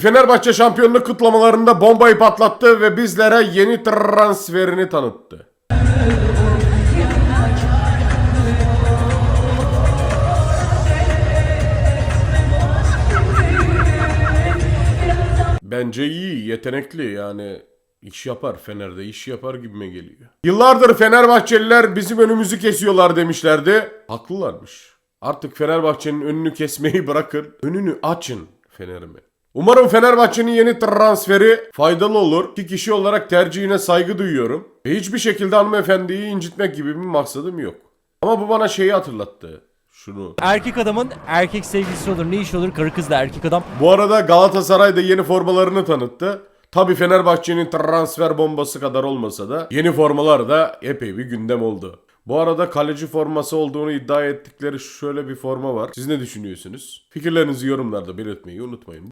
Fenerbahçe şampiyonluk kutlamalarında bombayı patlattı ve bizlere yeni transferini tanıttı. Bence iyi, yetenekli yani iş yapar Fener'de iş yapar gibime geliyor. Yıllardır Fenerbahçeliler bizim önümüzü kesiyorlar demişlerdi. Haklılarmış. Artık Fenerbahçe'nin önünü kesmeyi bırakın, önünü açın Fener'ime. Umarım Fenerbahçe'nin yeni transferi faydalı olur ki kişi olarak tercihine saygı duyuyorum. Ve hiçbir şekilde hanımefendiyi incitmek gibi bir maksadım yok. Ama bu bana şeyi hatırlattı. Şunu. Erkek adamın erkek sevgilisi olur. Ne iş olur? Karı kız da erkek adam. Bu arada Galatasaray da yeni formalarını tanıttı. Tabi Fenerbahçe'nin transfer bombası kadar olmasa da yeni formalar da epey bir gündem oldu. Bu arada kaleci forması olduğunu iddia ettikleri şöyle bir forma var. Siz ne düşünüyorsunuz? Fikirlerinizi yorumlarda belirtmeyi unutmayın.